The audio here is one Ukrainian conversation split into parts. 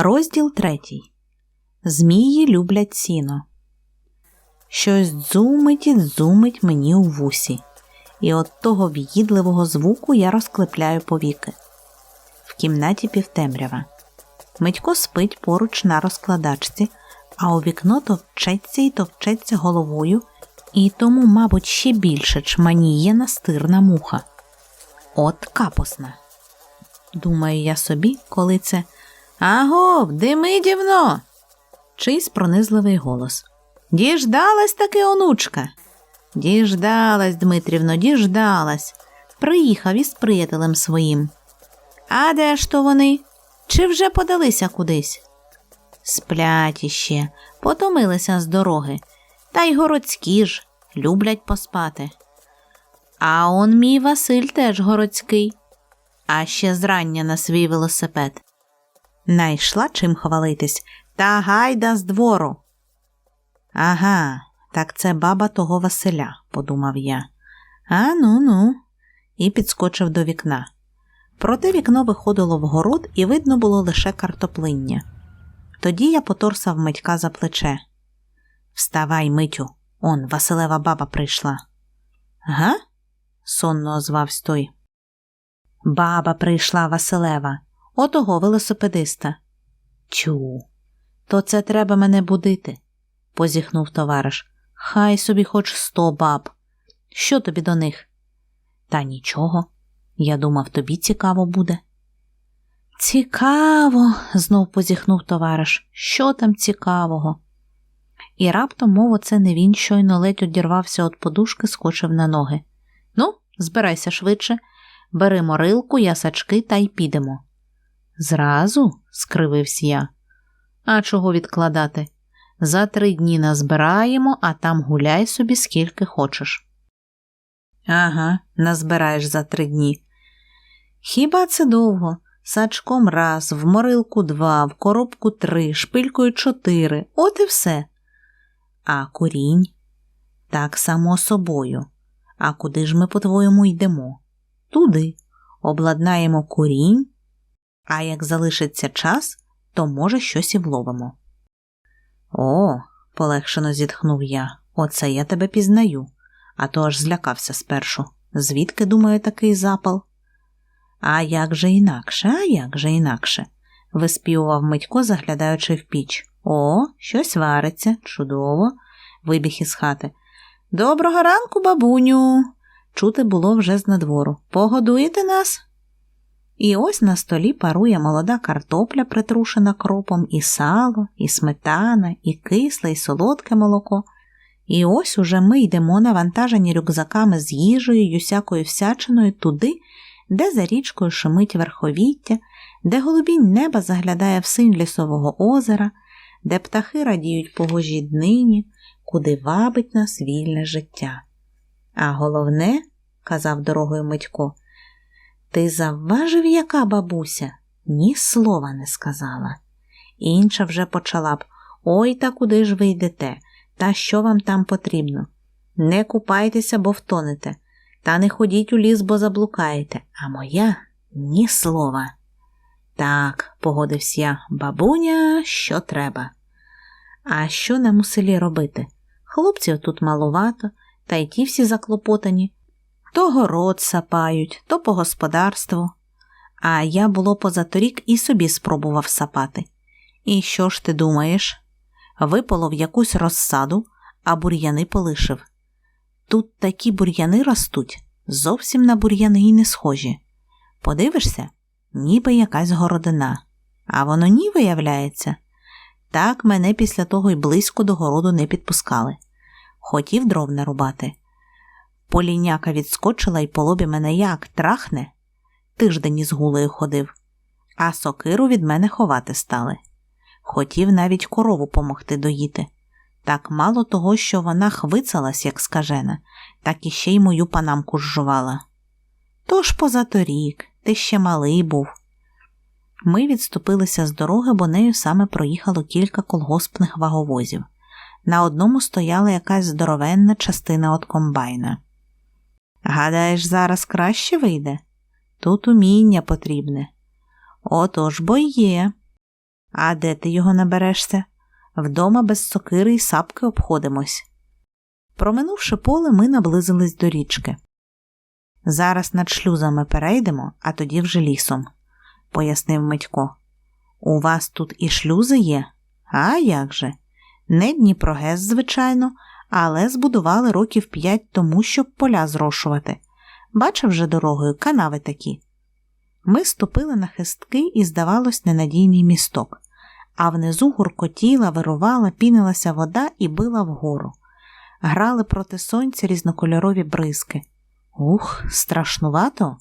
Розділ третій. Змії люблять сіно. Щось дзумить і дзумить мені у вусі, і от того в'їдливого звуку я розклепляю повіки. В кімнаті півтемрява. Митько спить поруч на розкладачці, а у вікно товчеться і товчеться головою, і тому, мабуть, ще більше чманіє настирна муха. От капосна. Думаю я собі, коли це Агов, дими дівно. Чийсь пронизливий голос. Діждалась таки онучка. Діждалась, Дмитрівно, діждалась. Приїхав із приятелем своїм. А де ж то вони? Чи вже подалися кудись? Сплять іще, потомилися з дороги, та й городські ж люблять поспати. А он мій Василь теж городський, а ще зрання на свій велосипед. Найшла чим хвалитись, та гайда з двору. Ага, так це баба того Василя, подумав я. А ну ну, і підскочив до вікна. Проте вікно виходило в город, і видно було лише картоплиння. Тоді я поторсав Митька за плече. Вставай, Митю, он Василева баба прийшла. Га? сонно озвався той. Баба прийшла Василева, отого велосипедиста. Чу, то це треба мене будити, позіхнув товариш. Хай собі хоч сто баб. Що тобі до них? Та нічого. Я думав, тобі цікаво буде. Цікаво, знов позіхнув товариш. Що там цікавого? І раптом, мов оце не він щойно ледь одірвався від подушки, скочив на ноги. Ну, збирайся швидше, бери морилку, ясачки та й підемо. Зразу? скривився я. А чого відкладати? За три дні назбираємо, а там гуляй собі скільки хочеш. Ага, назбираєш за три дні. Хіба це довго? Сачком раз, в морилку два, в коробку три, шпилькою чотири, от і все. А курінь? Так само собою. А куди ж ми, по-твоєму, йдемо? Туди. Обладнаємо курінь, а як залишиться час, то, може, щось і вловимо. О, полегшено зітхнув я. Оце я тебе пізнаю, а то аж злякався спершу. Звідки, думаю, такий запал? А як же інакше, а як же інакше? виспівував Митько, заглядаючи в піч. О, щось вариться, чудово, вибіг із хати. Доброго ранку, бабуню. Чути було вже з надвору. Погодуєте нас? І ось на столі парує молода картопля, притрушена кропом, і сало, і сметана, і кисле, і солодке молоко. І ось уже ми йдемо навантажені рюкзаками з їжею й усякою всячиною туди, де за річкою шумить верховіття, де голубінь неба заглядає в синь лісового озера, де птахи радіють погожій днині, куди вабить нас вільне життя. А головне, казав дорогою Митько, ти завважив, яка бабуся? Ні слова не сказала. Інша вже почала б Ой, та куди ж ви йдете? Та що вам там потрібно? Не купайтеся, бо втонете, та не ходіть у ліс, бо заблукаєте, а моя ні слова. Так, погодився я, бабуня, що треба. А що нам у селі робити? Хлопців тут малувато, та й ті всі заклопотані. То город сапають, то по господарству. А я було позаторік і собі спробував сапати. І що ж ти думаєш? Виполов якусь розсаду, а бур'яни полишив. Тут такі бур'яни ростуть, зовсім на бур'яни й не схожі. Подивишся, ніби якась городина, а воно ні виявляється. Так мене після того й близько до городу не підпускали. Хотів дров нарубати. Поліняка відскочила й по лобі мене як трахне. Тиждень із гулею ходив, а сокиру від мене ховати стали. Хотів навіть корову помогти доїти. Так мало того, що вона хвицалась, як скажена, так і ще й мою панамку жувала. Тож позаторік, ти ще малий був. Ми відступилися з дороги, бо нею саме проїхало кілька колгоспних ваговозів. На одному стояла якась здоровенна частина от комбайна. Гадаєш, зараз краще вийде? Тут уміння потрібне. Отож бо є. А де ти його наберешся? Вдома без сокири і сапки обходимось. Проминувши поле, ми наблизились до річки. Зараз над шлюзами перейдемо, а тоді вже лісом, пояснив Митько. У вас тут і шлюзи є? А як же? Не Дніпрогес, звичайно, але збудували років п'ять тому, щоб поля зрошувати. Бачив вже дорогою канави такі. Ми ступили на хистки і, здавалось, ненадійний місток, а внизу гуркотіла, вирувала, пінилася вода і била вгору. Грали проти сонця різнокольорові бризки. Ух, страшнувато.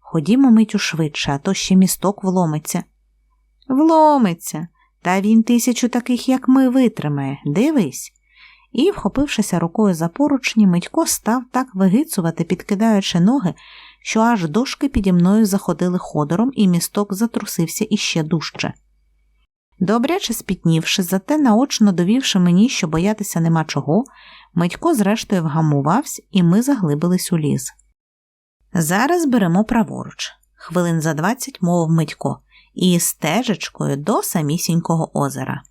Ходімо митю швидше, а то ще місток вломиться. Вломиться, та він тисячу таких, як ми, витримає. Дивись. І, вхопившися рукою за поручні, Митько став так вигицувати, підкидаючи ноги, що аж дошки піді мною заходили ходором, і місток затрусився іще дужче. Добряче спітнівши, зате наочно довівши мені, що боятися нема чого, Митько зрештою вгамувався, і ми заглибились у ліс. Зараз беремо праворуч, хвилин за двадцять мовив Митько, і стежечкою до самісінького озера.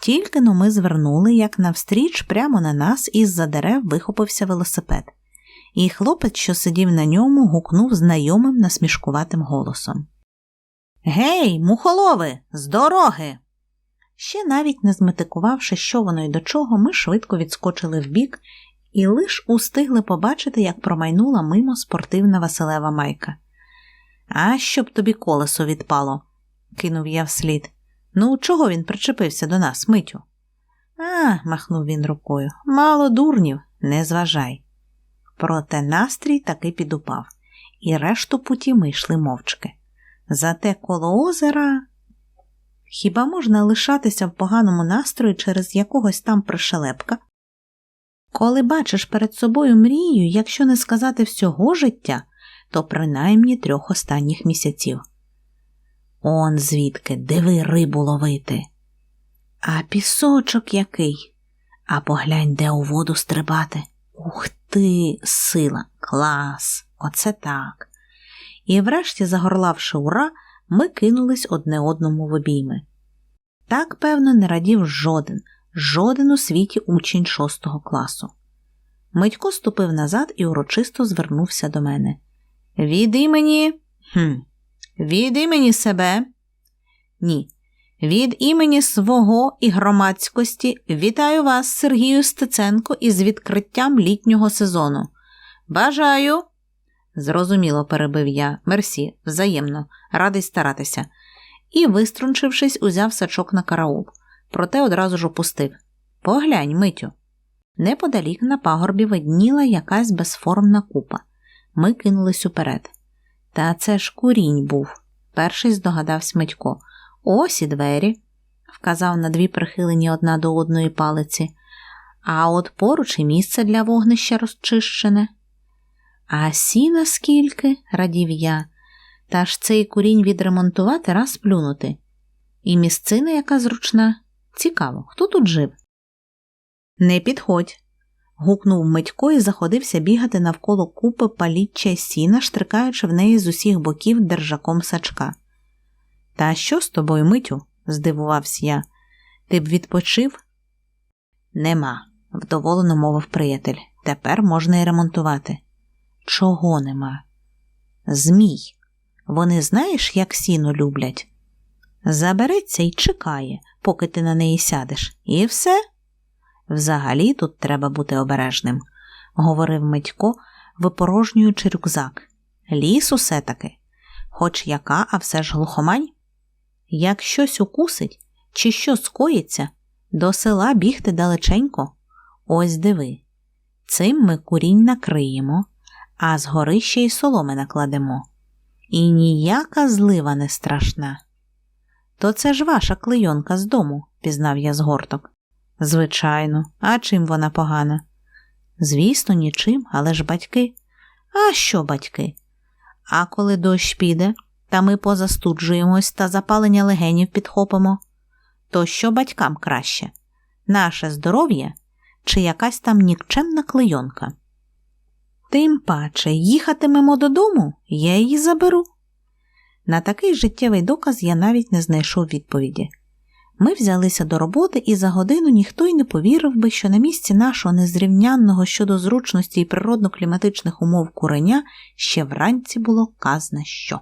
Тільки но ми звернули, як навстріч, прямо на нас із за дерев вихопився велосипед, і хлопець, що сидів на ньому, гукнув знайомим насмішкуватим голосом. Гей, мухолови, з дороги! Ще навіть не зметикувавши, що воно й до чого, ми швидко відскочили вбік і лиш устигли побачити, як промайнула мимо спортивна Василева майка. А щоб тобі колесо відпало, кинув я вслід. Ну, чого він причепився до нас, митю? А, махнув він рукою. Мало дурнів, не зважай. Проте настрій таки підупав, і решту путі ми йшли мовчки. Зате коло озера. Хіба можна лишатися в поганому настрої через якогось там пришелепка? Коли бачиш перед собою мрію, якщо не сказати всього життя, то принаймні трьох останніх місяців. Он звідки диви рибу ловити. А пісочок який. А поглянь, де у воду стрибати. Ух ти, сила, клас, оце так. І врешті, загорлавши ура, ми кинулись одне одному в обійми. Так, певно, не радів жоден, жоден у світі учень шостого класу. Митько ступив назад і урочисто звернувся до мене. Від імені. Хм, від імені себе? Ні. Від імені свого і громадськості вітаю вас, Сергію Стеценко, із відкриттям літнього сезону. Бажаю. Зрозуміло, перебив я. Мерсі, взаємно, радий старатися. І, виструнчившись, узяв сачок на караул, проте одразу ж опустив. Поглянь, митю. Неподалік на пагорбі видніла якась безформна купа. Ми кинулись уперед. Та це ж курінь був, перший здогадався Митько. Ось і двері, вказав на дві прихилені одна до одної палиці, а от поруч і місце для вогнища розчищене. А сіна скільки, радів я, та ж цей курінь відремонтувати раз плюнути. І місцина яка зручна. Цікаво, хто тут жив? Не підходь. Гукнув Митько і заходився бігати навколо купи паліччя сіна, штрикаючи в неї з усіх боків держаком сачка. Та що з тобою, Митю? здивувався я. Ти б відпочив? Нема, вдоволено мовив приятель. Тепер можна й ремонтувати. Чого нема? Змій. Вони знаєш, як сіно люблять? Забереться і чекає, поки ти на неї сядеш, і все. Взагалі тут треба бути обережним, говорив Митько, випорожнюючи рюкзак. Ліс усе таки, хоч яка, а все ж глухомань. Як щось укусить чи що скоїться, до села бігти далеченько. Ось диви. Цим ми курінь накриємо, а згори ще й соломи накладемо. І ніяка злива не страшна. То це ж ваша клейонка з дому, пізнав я з горток. Звичайно, а чим вона погана? Звісно, нічим, але ж батьки. А що батьки? А коли дощ піде, та ми позастуджуємось та запалення легенів підхопимо, то що батькам краще? Наше здоров'я чи якась там нікчемна клейонка? Тим паче їхатимемо додому, я її заберу. На такий життєвий доказ я навіть не знайшов відповіді. Ми взялися до роботи, і за годину ніхто й не повірив би, що на місці нашого незрівнянного щодо зручності і природно-кліматичних умов куреня ще вранці було казна що.